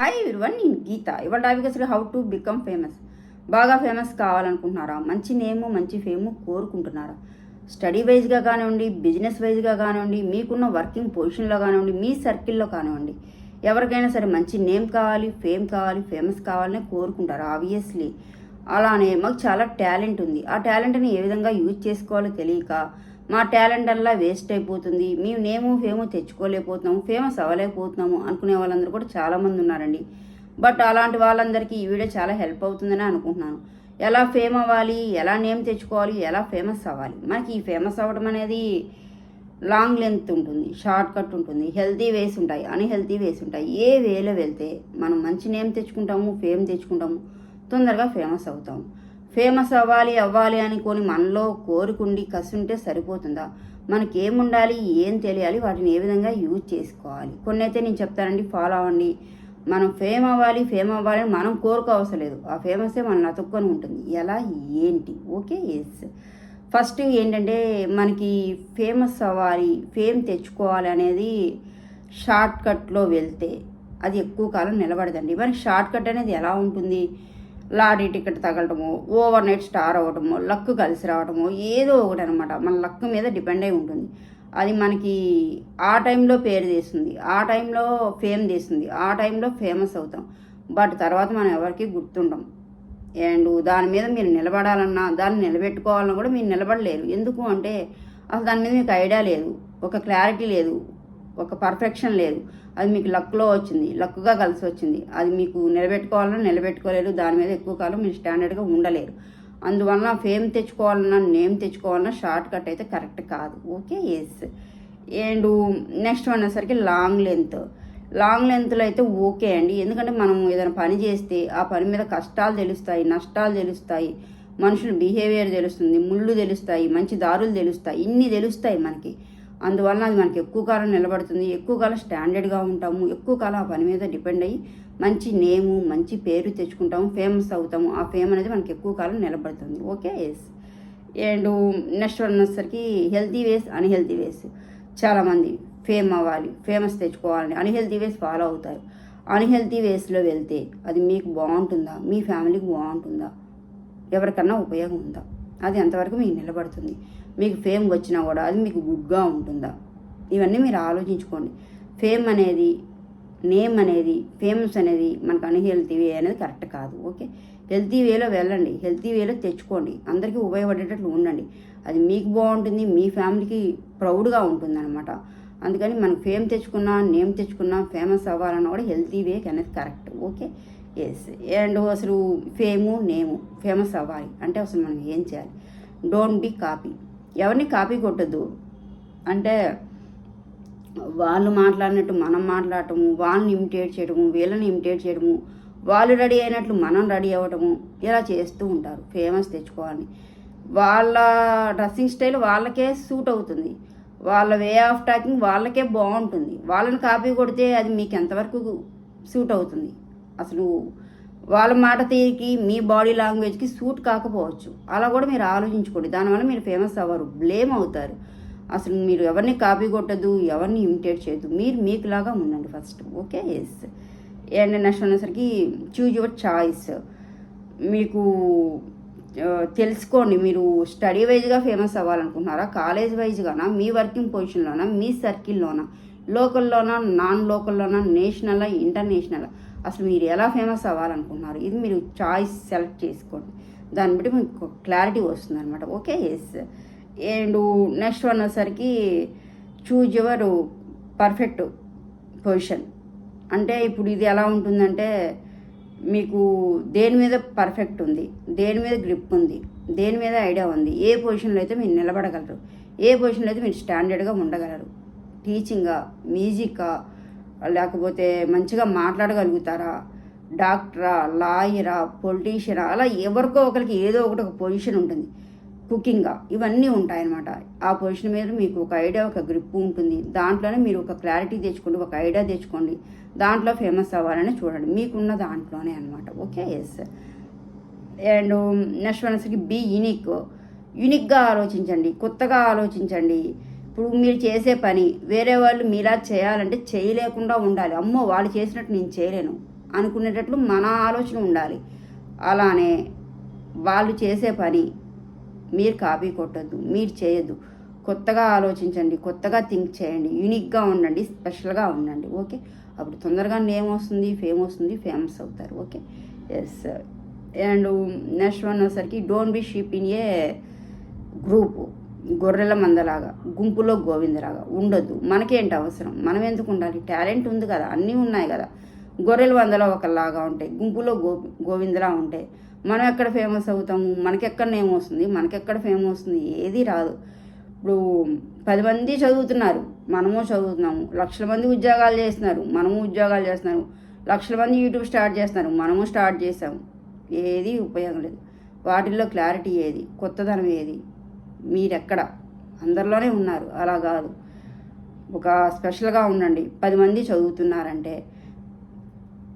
Hi everyone నేను గీత. ఇవాళ topic అసలు హౌ టు బికమ్ ఫేమస్ బాగా ఫేమస్ కావాలనుకుంటున్నారా? మంచి నేము మంచి ఫేము కోరుకుంటున్నారా? స్టడీ వైజ్గా కానివ్వండి బిజినెస్ వైజ్గా కానివ్వండి మీకున్న వర్కింగ్ పొజిషన్లో కానివ్వండి మీ సర్కిల్లో కానివ్వండి ఎవరికైనా సరే మంచి నేమ్ కావాలి ఫేమ్ కావాలి ఫేమస్ కావాలని కోరుకుంటారు ఆబ్వియస్లీ అలానే మాకు చాలా టాలెంట్ ఉంది. ఆ టాలెంట్ని ఏ విధంగా యూజ్ చేసుకోవాలో తెలియక మా టాలెంట్ అలా వేస్ట్ అయిపోతుంది. మేము నేము ఫేము తెచ్చుకోలేకపోతున్నాము ఫేమస్ అవ్వలేకపోతున్నాము అనుకునే వాళ్ళందరూ కూడా చాలామంది ఉన్నారండి. బట్ అలాంటి వాళ్ళందరికీ ఈ వీడియో చాలా హెల్ప్ అవుతుందని అనుకుంటున్నాను. ఎలా ఫేమ్ అవ్వాలి ఎలా నేమ్ తెచ్చుకోవాలి ఎలా ఫేమస్ అవ్వాలి మనకి ఈ ఫేమస్ అవ్వడం అనేది లాంగ్ లెంత్ ఉంటుంది షార్ట్ కట్ ఉంటుంది హెల్తీ వేస్ ఉంటాయి అన్హెల్తీ వేస్ ఉంటాయి. ఏ వేలో వెళ్తే మనం మంచి నేమ్ తెచ్చుకుంటాము ఫేమ్ తెచ్చుకుంటాము తొందరగా ఫేమస్ అవుతాము ఫేమస్ అవ్వాలి అవ్వాలి అనుకొని మనలో కోరుకుండి కసుంటే ఉంటే సరిపోతుందా? మనకి ఏముండాలి ఏం తెలియాలి వాటిని ఏ విధంగా యూజ్ చేసుకోవాలి? కొన్ని అయితే నేను చెప్తానండి ఫాలో అవ్వండి. మనం ఫేమ్ అవ్వాలి ఫేమ్ అవ్వాలి అని మనం కోరుకోవసరం లేదు. ఆ ఫేమసే మనం అతుక్కొని ఉంటుంది. ఎలా ఏంటి? Okay yes. ఫస్ట్ ఏంటంటే మనకి ఫేమస్ అవ్వాలి ఫేమ్ తెచ్చుకోవాలి అనేది షార్ట్ కట్లో వెళ్తే అది ఎక్కువ కాలం నిలబడదండి. మనకి షార్ట్ కట్ అనేది ఎలా ఉంటుంది? లారీ టికెట్ తగలటము ఓవర్ నైట్ స్టార్ అవ్వటము లక్ కలిసి రావటము ఏదో ఒకటి అనమాట మన లక్ మీద డిపెండ్ అయి ఉంటుంది. అది మనకి ఆ టైంలో పేరు తీస్తుంది. ఆ టైంలో ఫేమ్ తీస్తుంది. ఆ టైంలో ఫేమస్ అవుతాం. బట్ తర్వాత మనం ఎవరికి గుర్తుండం. అండ్ దాని మీద మీరు నిలబడాలన్నా దాన్ని నిలబెట్టుకోవాలన్నా కూడా మీరు నిలబడలేరు. ఎందుకు అంటే అసలు దాని మీద మీకు ఐడియా లేదు. ఒక క్లారిటీ లేదు. ఒక పర్ఫెక్షన్ లేదు. అది మీకు లక్లో వచ్చింది. లక్గా కలిసి వచ్చింది. అది మీకు నిలబెట్టుకోవాలన్నా నిలబెట్టుకోలేరు. దాని మీద ఎక్కువ కాలం మీరు స్టాండర్డ్గా ఉండలేరు. అందువలన ఫేమ్ తెచ్చుకోవాలన్నా నేమ్ తెచ్చుకోవాలన్నా షార్ట్ కట్ అయితే కరెక్ట్ కాదు. ఓకే ఎస్ అండ్ నెక్స్ట్ అనేసరికి లాంగ్ లెంత్ లాంగ్ లెంత్లో అయితే ఓకే అండి. ఎందుకంటే మనం ఏదైనా పని చేస్తే ఆ పని మీద కష్టాలు తెలుస్తాయి నష్టాలు తెలుస్తాయి. మనుషుల బిహేవియర్ తెలుస్తుంది ముళ్ళు తెలుస్తాయి మంచి దారులు తెలుస్తాయి. ఇన్ని తెలుస్తాయి మనకి. అందువలన అది మనకి ఎక్కువ కాలం నిలబడుతుంది. ఎక్కువ కాలం స్టాండర్డ్గా ఉంటాము. ఎక్కువ కాలం ఆ పని మీద డిపెండ్ అయ్యి మంచి నేము మంచి పేరు తెచ్చుకుంటాము. ఫేమస్ అవుతాము. ఆ ఫేమ్ అనేది మనకి ఎక్కువ కాలం నిలబడుతుంది. Okay yes and next one వచ్చేసరికి హెల్తీ వేస్ అన్హెల్తీ వేస్ చాలామంది ఫేమ్ అవ్వాలి ఫేమస్ తెచ్చుకోవాలని అన్హెల్తీ వేస్ ఫాలో అవుతారు. అన్హెల్తీ వేస్లో వెళ్తే అది మీకు బాగుంటుందా? మీ ఫ్యామిలీకి బాగుంటుందా? ఎవరికన్నా ఉపయోగం ఉందా? అది ఎంతవరకు మీకు నిలబడుతుంది. మీకు ఫేమ్ వచ్చినా కూడా అది మీకు గుడ్గా ఉంటుందా? ఇవన్నీ మీరు ఆలోచించుకోండి. ఫేమ్ అనేది నేమ్ అనేది ఫేమస్ అనేది మనకు అన్హెల్తీ వే అనేది కరెక్ట్ కాదు ఓకే? హెల్తీ వేలో వెళ్ళండి హెల్తీ వేలో తెచ్చుకోండి అందరికీ ఉపయోగపడేటట్లు ఉండండి. అది మీకు బాగుంటుంది మీ ఫ్యామిలీకి ప్రౌడ్గా ఉంటుంది అనమాట అందుకని మనం ఫేమ్ తెచ్చుకున్నా నేమ్ తెచ్చుకున్నా ఫేమస్ అవ్వాలన్నా కూడా హెల్తీ వే అనేది కరెక్ట్ ఓకే? ఎస్ అండ్ అసలు ఫేము నేము ఫేమస్ అవ్వాలి అంటే అసలు మనం ఏం చేయాలి? డోంట్ బి కాపీ ఎవరిని కాపీ కొట్టద్దు. అంటే వాళ్ళు మాట్లాడినట్టు మనం మాట్లాడటము వాళ్ళని ఇమిటేట్ చేయడము వీళ్ళని ఇమిటేట్ చేయడము వాళ్ళు రెడీ అయినట్లు మనం రెడీ అవ్వటము ఇలా చేస్తూ ఉంటారు ఫేమస్ తెచ్చుకోవాలని. వాళ్ళ డ్రెస్సింగ్ స్టైల్ వాళ్ళకే సూట్ అవుతుంది. వాళ్ళ వే ఆఫ్ టాకింగ్ వాళ్ళకే బాగుంటుంది. వాళ్ళని కాపీ కొడితే అది మీకు ఎంతవరకు సూట్ అవుతుంది? అసలు వాళ్ళ మాట తీరికి మీ బాడీ లాంగ్వేజ్కి సూట్ కాకపోవచ్చు. అలా కూడా మీరు ఆలోచించుకోండి. దానివల్ల మీరు ఫేమస్ అవ్వరు బ్లేమ్ అవుతారు. అసలు మీరు ఎవరిని కాపీ కొట్టద్దు ఎవరిని ఇమిటేట్ చేయొద్దు. మీరు మీకులాగా ఉండండి first. Okay? Yes and next అనేసరికి చూజ్ యువర్ చాయిస్ మీకు తెలుసుకోండి. మీరు స్టడీ వైజ్గా ఫేమస్ అవ్వాలనుకుంటున్నారా? కాలేజ్ వైజ్గానా మీ వర్కింగ్ పొజిషన్లోనా మీ సర్కిల్లోనా లోకల్లోనా నాన్ లోకల్లోనా నేషనలా ఇంటర్నేషనల్ అసలు మీరు ఎలా ఫేమస్ అవ్వాలనుకుంటున్నారు? ఇది మీరు చాయిస్ సెలెక్ట్ చేసుకోండి. దాన్ని బట్టి మీకు క్లారిటీ వస్తుంది అనమాట okay yes and next one వచ్చేసరికి చూజ్ యువర్ పర్ఫెక్ట్ పొజిషన్ అంటే ఇప్పుడు ఇది ఎలా ఉంటుందంటే మీకు దేని మీద పర్ఫెక్ట్ ఉంది దేని మీద గ్రిప్ ఉంది దేని మీద ఐడియా ఉంది ఏ పొజిషన్లో అయితే మీరు నిలబడగలరు ఏ పొజిషన్లో అయితే మీరు స్టాండర్డ్గా ఉండగలరు. టీచింగా మ్యూజికా లేకపోతే మంచిగా మాట్లాడగలుగుతారా? డాక్టరా లాయరా పొలిటీషియనా? అలా ఎవరికో ఒకరికి ఏదో ఒకటి ఒక పొజిషన్ ఉంటుంది. కుకింగ్గా ఇవన్నీ ఉంటాయన్నమాట. ఆ పొజిషన్ మీద మీకు ఒక ఐడియా ఒక గ్రిప్ ఉంటుంది. దాంట్లోనే మీరు ఒక క్లారిటీ తెచ్చుకోండి ఒక ఐడియా తెచ్చుకోండి. దాంట్లో ఫేమస్ అవ్వాలని చూడండి. మీకున్న దాంట్లోనే అనమాట okay? Yes and next one వచ్చేసరికి బీ యూనిక్. యూనిక్గా ఆలోచించండి. కొత్తగా ఆలోచించండి. ఇప్పుడు మీరు చేసే పని వేరే వాళ్ళు మీలా చేయాలంటే చేయలేకుండా ఉండాలి. అమ్మో వాళ్ళు చేసినట్టు నేను చేయలేను అనుకునేటట్లు మన ఆలోచన ఉండాలి. అలానే వాళ్ళు చేసే పని మీరు కాపీ కొట్టద్దు మీరు చేయొద్దు. కొత్తగా ఆలోచించండి కొత్తగా థింక్ చేయండి యూనిక్గా ఉండండి స్పెషల్గా ఉండండి. ఓకే? అప్పుడు తొందరగా నేమ్ వస్తుంది ఫేమ్ వస్తుంది ఫేమస్ అవుతారు. Okay? Yes and next one వచ్చేసరికి don't be sheep in a group గొర్రెల మందలాగా గుంపులో గోవిందలాగా ఉండొద్దు. మనకేంటి అవసరం? మనం ఎందుకు ఉండాలి? టాలెంట్ ఉంది కదా. అన్నీ ఉన్నాయి కదా. గొర్రెల మందలో ఒకలాగా ఉంటాయి గుంపులో గో గోవిందలా ఉంటాయి మనం ఎక్కడ ఫేమస్ అవుతాము? మనకెక్కడ నేమ్ వస్తుంది? మనకెక్కడ ఫేమ్ వస్తుంది? ఏది రాదు. ఇప్పుడు పది మంది చదువుతున్నారు. మనము చదువుతున్నాము. లక్షల మంది ఉద్యోగాలు చేస్తున్నారు. మనము ఉద్యోగాలు చేస్తున్నారు. లక్షల మంది యూట్యూబ్ స్టార్ట్ చేస్తున్నారు. మనము స్టార్ట్ చేసాము ఏది ఉపయోగం లేదు. వాటిల్లో క్లారిటీ ఏది? కొత్తదనం ఏది? మీరెక్కడ? అందరిలోనే ఉన్నారు. అలా కాదు. ఒక స్పెషల్గా ఉండండి. పది మంది చదువుతున్నారంటే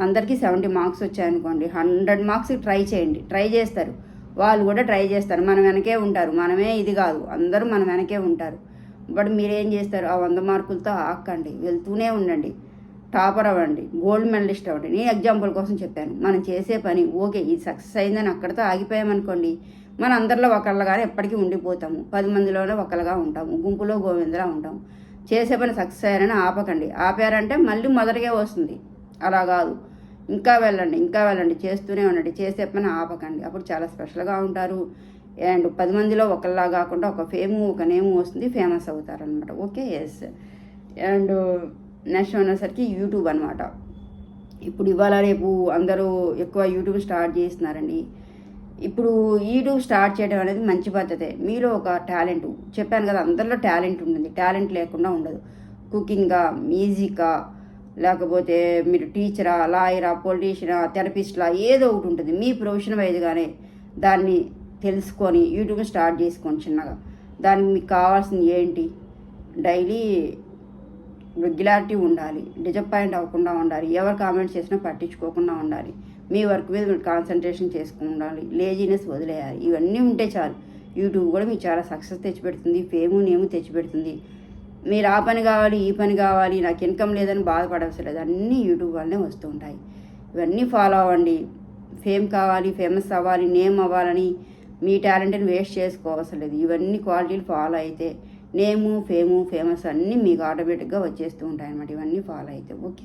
అందరికీ సెవెంటీ మార్క్స్ వచ్చాయనుకోండి. హండ్రెడ్ మార్క్స్ ట్రై చేయండి. ట్రై చేస్తారు. వాళ్ళు కూడా ట్రై చేస్తారు. మన వెనకే ఉంటారు. మనమే ఇది కాదు. అందరూ మన వెనకే ఉంటారు. బట్ మీరేం చేస్తారు? ఆ వంద మార్కులతో ఆక్కండి. వెళ్తూనే ఉండండి. టాపర్ అవ్వండి. గోల్డ్ మెడలిస్ట్ అవ్వండి. నేను ఎగ్జాంపుల్ కోసం చెప్పాను. మనం చేసే పని ఓకే. ఇది సక్సెస్ అయిందని అక్కడితో ఆగిపోయామనుకోండి. మన అందరిలో ఒకళ్ళగానే ఎప్పటికీ ఉండిపోతాము. పది మందిలోనే ఒకళ్ళగా ఉంటాము. గుంపులో గోవిందలా ఉంటాము. చేసే పని సక్సెస్ అయ్యారని ఆపకండి. ఆపారంటే మళ్ళీ మొదటిగా వస్తుంది. అలా కాదు. ఇంకా వెళ్ళండి ఇంకా వెళ్ళండి. చేస్తూనే ఉండండి. చేసే పని ఆపకండి. అప్పుడు చాలా స్పెషల్గా ఉంటారు. అండ్ పది మందిలో ఒకళ్ళలా కాకుండా ఒక ఫేము ఒక నేము వస్తుంది. ఫేమస్ అవుతారనమాట ఓకే? ఎస్ అండ్ నెక్స్ట్ అనేసరికి యూట్యూబ్ అనమాట ఇప్పుడు ఇవాళ రేపు అందరూ ఎక్కువ యూట్యూబ్ స్టార్ట్ చేస్తున్నారండి. ఇప్పుడు యూట్యూబ్ స్టార్ట్ చేయడం అనేది మంచి పద్ధతే. మీలో ఒక టాలెంట్ చెప్పాను కదా అందరిలో టాలెంట్ ఉంటుంది. టాలెంట్ లేకుండా ఉండదు. కుకింగ్గా మ్యూజికా లేకపోతే మీరు టీచరా లాయరా పొలిటీషియనా థెరపిస్ట్లా ఏదో ఒకటి ఉంటుంది. మీ ప్రొఫెషన్ వైజ్గానే దాన్ని తెలుసుకొని యూట్యూబ్ స్టార్ట్ చేసుకోండి చిన్నగా. దానికి మీకు కావాల్సింది ఏంటి? డైలీ రెగ్యులారిటీ ఉండాలి. డిజపాయింట్ అవ్వకుండా ఉండాలి. ఎవరు కామెంట్స్ చేసినా పట్టించుకోకుండా ఉండాలి. మీ వర్క్ మీద మీరు కాన్సన్ట్రేషన్ చేసుకుని ఉండాలి లేజినెస్ వదిలేయాలి. ఇవన్నీ ఉంటే చాలు. యూట్యూబ్ కూడా మీకు చాలా సక్సెస్ తెచ్చిపెడుతుంది ఫేము నేము తెచ్చిపెడుతుంది. మీరు ఆ పని కావాలి ఈ పని కావాలి నాకు ఇన్కమ్ లేదని బాధపడవసరం లేదు అన్నీ యూట్యూబ్ వల్లనే వస్తూ ఉంటాయి. ఇవన్నీ ఫాలో అవ్వండి. ఫేమ్ కావాలి ఫేమస్ అవ్వాలి నేమ్ అవ్వాలని మీ టాలెంట్ని వేస్ట్ చేసుకోవసరం లేదు ఇవన్నీ క్వాలిటీలు ఫాలో అయితే నేము ఫేము ఫేమస్ అన్నీ మీకు ఆటోమేటిక్గా వచ్చేస్తూ ఉంటాయి అన్నమాట ఇవన్నీ ఫాలో అయితే. ఓకే.